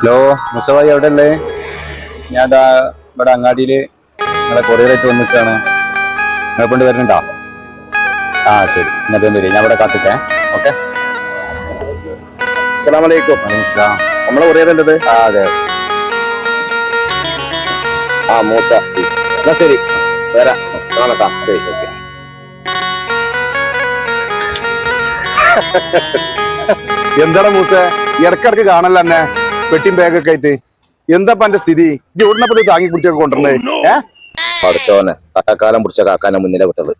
Hello മുസഭായി എവിടെ ഉള്ളേ ഞാൻ ദാ ഇവിടെ അങ്ങാടിയിൽ നിങ്ങളെ കൊറിയറായിട്ട് വന്നിട്ടാണ് നിങ്ങളെ കൊണ്ട് വരുന്നുണ്ടോ? ആ ശരി. ഇന്നത്തെ വരും. ഞാൻ ഇവിടെ കാത്തിക്കേ. ഓക്കെ? അസ്സലാമലൈക്കും. നമ്മളെ കൊറിയറല്ലത് ആ അതെ. ആ മൂത്ത. എന്നാ ശരി. വരാം. ശരി ഓക്കെ. എന്താണ് മൂസേ? ഇടക്കിടക്ക് കാണല്ല എന്നെ. പെട്ടിയും ബാഗൊക്കെ ആയിട്ട്. എന്താ എന്റെ സ്ഥിതി? ഇത് ഇത് താങ്ങി കുടിച്ചൊക്കെ കൊണ്ടുവരണേ ഏ? പഠിച്ചോനെ കട്ടക്കാലം പിടിച്ച കാക്കാനെ മുന്നിലെ വിട്ടത്.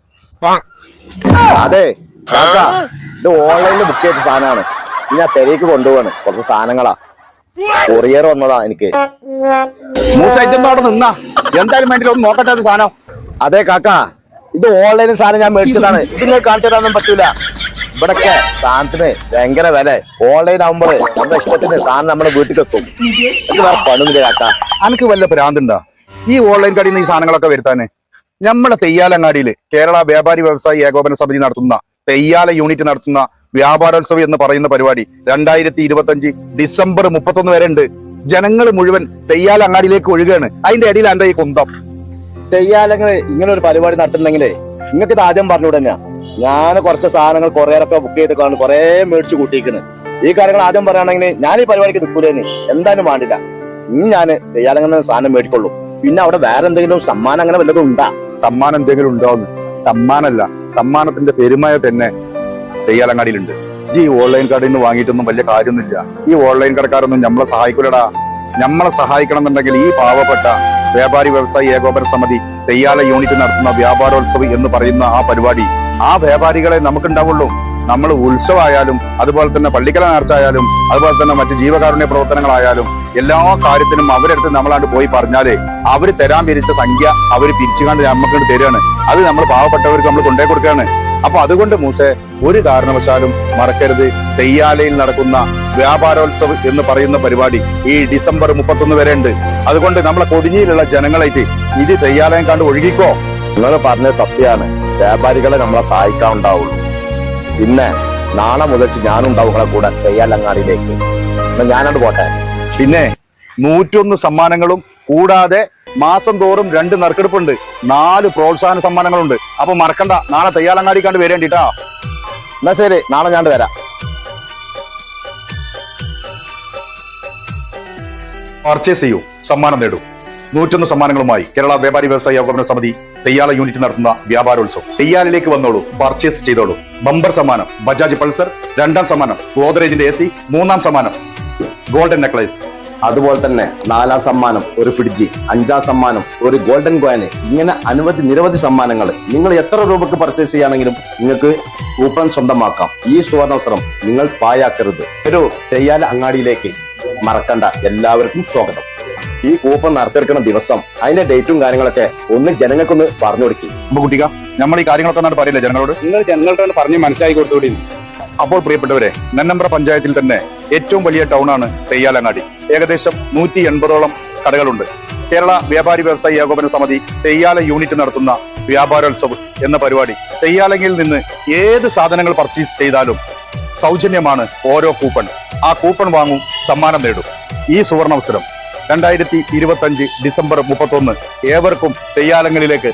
അതെ കാക്ക ഇത് ഓൺലൈനിൽ ബുക്ക് ചെയ്ത സാധനമാണ്. ഇനി ഞാൻ പെരേക്ക് കൊണ്ടുപോവാണ്. കുറച്ച് സാധനങ്ങളാ. കൊറിയർ വന്നതാ എനിക്ക്. മൂസ അവിടെ നിന്നാ. എന്തായാലും വേണ്ടി ഒന്ന് നോക്കട്ടെ അത് സാധനം. അതെ കാക്ക ഇത് ഓൺലൈനിൽ സാധനം ഞാൻ മേടിച്ചതാണ്. ഇത് നിങ്ങൾ കാണിച്ചു തരാനൊന്നും പറ്റൂല. ഇവിടൊക്കെ സാധനത്തിന് ഭയങ്കര വില. ഓൺലൈൻ ആകുമ്പോൾ നമ്മുടെ ഇഷ്ടത്തിന് സാധനം നമ്മുടെ വീട്ടിൽ എത്തും. ഇത് വേറെ പണിയില്ല കാക്ക. അനക്ക് വല്ല ഭ്രാന്തുണ്ടാ ഈ ഓൺലൈൻ കടയിൽ നിന്ന് ഈ സാധനങ്ങളൊക്കെ വരുത്താന്? നമ്മളെ തെയ്യാലങ്ങാടിയിൽ കേരള വ്യാപാരി വ്യവസായി ഏകോപന സമിതി നടത്തുന്ന തെയ്യാല യൂണിറ്റ് നടത്തുന്ന വ്യാപാരോത്സവം എന്ന് പറയുന്ന പരിപാടി രണ്ടായിരത്തി ഇരുപത്തി അഞ്ച് ഡിസംബർ മുപ്പത്തൊന്ന് വരെ ഉണ്ട്. ജനങ്ങൾ മുഴുവൻ തെയ്യാല അങ്ങാടിയിലേക്ക് ഒഴുകയാണ് അതിന്റെ ഇടയിൽ എന്റെ ഈ കുന്തം? തെയ്യാലങ്ങൾ ഇങ്ങനെ ഒരു പരിപാടി നടത്തുന്നെങ്കിലേ നിങ്ങൾക്ക് ഇത് ആദ്യം പറഞ്ഞുകൂടെ തന്നെയാ ഞാൻ കുറച്ച് സാധനങ്ങൾ കൊറിയറൊക്കെ ബുക്ക് ചെയ്ത് കുറേ മേടിച്ച് കൂട്ടിയിരിക്കുന്നത് ഈ കാര്യങ്ങൾ ആദ്യം പറയുകയാണെങ്കിൽ ഞാൻ ഈ പരിപാടിക്ക് നിൽക്കൂലേന്ന് എന്തായാലും വേണ്ടില്ല. ഇനി ഞാൻ തെയ്യാലങ്ങനെ സാധനം മേടിക്കുള്ളൂ. പിന്നെ അവിടെ വേറെ എന്തെങ്കിലും സമ്മാനം അങ്ങനെ വല്ലതും ഉണ്ടാ? സമ്മാനം എന്തെങ്കിലും ഉണ്ടോ സമ്മാനല്ല സമ്മാനത്തിന്റെ പെരുമയ തന്നെ തെയ്യാലങ്ങാടിയിലുണ്ട്. ഈ ഓൺലൈൻ കടയിൽ നിന്ന് വാങ്ങിയിട്ടൊന്നും വലിയ കാര്യമൊന്നുമില്ല. ഈ ഓൺലൈൻ കടക്കാരൊന്നും നമ്മളെ സഹായിക്കൂലടാ. നമ്മളെ സഹായിക്കണം എന്നുണ്ടെങ്കിൽ ഈ പാവപ്പെട്ട വ്യാപാരി വ്യവസായി ഏകോപന സമിതി തെയ്യാല യൂണിറ്റ് നടത്തുന്ന വ്യാപാരോത്സവം എന്ന് പറയുന്ന ആ പരിപാടി ആ വ്യാപാരികളെ നമുക്കുണ്ടാവുള്ളൂ. നമ്മൾ ഉത്സവമായാലും അതുപോലെ തന്നെ പള്ളിക്കല നേർച്ച ആയാലും അതുപോലെ തന്നെ മറ്റ് ജീവകാരുണ്യ പ്രവർത്തനങ്ങളായാലും എല്ലാ കാര്യത്തിനും അവരെടുത്ത് നമ്മളാണ്ട് പോയി പറഞ്ഞാലേ അവർ തരാൻ പിരിച്ച സംഖ്യ അവർ പിരിച്ചുകൊണ്ട് നമുക്ക് തരികയാണ് അത് നമ്മൾ പാവപ്പെട്ടവർക്ക് നമ്മൾ കൊണ്ടേ കൊടുക്കുകയാണ് അപ്പൊ അതുകൊണ്ട് മൂസെ ഒരു കാരണവശാലും മറക്കരുത്. തെയ്യാലയിൽ നടക്കുന്ന വ്യാപാരോത്സവം എന്ന് പറയുന്ന പരിപാടി ഈ ഡിസംബർ മുപ്പത്തൊന്ന് വരെ ഉണ്ട്. അതുകൊണ്ട് നമ്മളെ കൊടിഞ്ഞിയിലുള്ള ജനങ്ങളായിട്ട് ഇത് തെയ്യാലയം കണ്ട് ഒഴുകിക്കോ. നിങ്ങൾ പറഞ്ഞ സത്യമാണ്. വ്യാപാരികളെ നമ്മളെ സഹായിക്കാൻ ഉണ്ടാവുള്ളൂ. പിന്നെ നാളെ മുതൽ ഞാനുണ്ടാവും നിങ്ങളെ കൂടെ തെയ്യാലങ്ങാടിയിലേക്ക്. എന്നാ ഞാനോട് പോട്ടെ. പിന്നെ നൂറ്റൊന്ന് സമ്മാനങ്ങളും കൂടാതെ മാസം തോറും രണ്ട് നറുക്കെടുപ്പുണ്ട്. നാല് പ്രോത്സാഹന സമ്മാനങ്ങളുണ്ട്. അപ്പൊ മറക്കണ്ട. നാളെ തയ്യാലങ്ങാടി കണ്ട് വരേണ്ടിട്ടാ എന്നാ ശരി. നാളെ ഞാൻ വരാം. പർച്ചേസ് ചെയ്യൂ. സമ്മാനം നേടൂ. നൂറ്റൊന്ന് സമ്മാനങ്ങളുമായി കേരള വ്യാപാരി വ്യവസായ ഏകോപന സമിതി തെയ്യാല യൂണിറ്റ് നടത്തുന്ന വ്യാപാരോത്സവം. തെയ്യാലിലേക്ക് വന്നോളൂ. പർച്ചേസ് ചെയ്തോളൂ. ബമ്പർ സമ്മാനം. ബജാജ് പൾസർ രണ്ടാം സമ്മാനം. ഗോദ്രേജിന്റെ എ മൂന്നാം സമ്മാനം. ഗോൾഡൻ നെക്ലേസ് അതുപോലെ തന്നെ നാലാം സമ്മാനം ഒരു ഫ്രിഡ്ജ് അഞ്ചാം സമ്മാനം ഒരു ഗോൾഡൻ കോയിന് ഇങ്ങനെ അനവധി നിരവധി സമ്മാനങ്ങൾ. നിങ്ങൾ എത്ര രൂപക്ക് പർച്ചേസ് ചെയ്യുകയാണെങ്കിലും നിങ്ങൾക്ക് കൂപ്പൺ സ്വന്തമാക്കാം. ഈ സുവർണവസരം നിങ്ങൾ പായാക്കരുത് ഒരു തെയ്യാല അങ്ങാടിയിലേക്ക് മറക്കണ്ട. എല്ലാവർക്കും സ്വാഗതം. ഈ കൂപ്പൺ നടത്തിയെടുക്കുന്ന ദിവസം അതിന്റെ ഡേറ്റും കാര്യങ്ങളൊക്കെ ഒന്ന് ജനങ്ങൾക്കൊന്ന് പറഞ്ഞു കൊടുക്കും. അപ്പൊ കുട്ടിക നമ്മൾ ഈ കാര്യങ്ങളൊക്കെ പറയില്ല ജനങ്ങളോട്? നിങ്ങൾ ജനങ്ങളോട് പറഞ്ഞ് മനസ്സിലാക്കി കൊടുത്തുകൂടി? അപ്പോൾ പ്രിയപ്പെട്ടവരെ നെന്നമ്പ്ര പഞ്ചായത്തിൽ തന്നെ ഏറ്റവും വലിയ ടൗണാണ് ആണ് തെയ്യാലങ്ങാടി ഏകദേശം നൂറ്റി എൺപതോളം കടകളുണ്ട്. കേരള വ്യാപാരി വ്യവസായി ഏകോപന സമിതി തെയ്യാല യൂണിറ്റ് നടത്തുന്ന വ്യാപാരോത്സവം എന്ന പരിപാടി. തെയ്യാലങ്ങിൽ നിന്ന് ഏത് സാധനങ്ങൾ പർച്ചേസ് ചെയ്താലും സൗജന്യമാണ് ഓരോ കൂപ്പൺ. ആ കൂപ്പൺ വാങ്ങും സമ്മാനം നേടും. ഈ സുവർണാവസരം രണ്ടായിരത്തി ഇരുപത്തി അഞ്ച് ഡിസംബർ മുപ്പത്തൊന്ന് ഏവർക്കും തെയ്യാലങ്ങളിലേക്ക്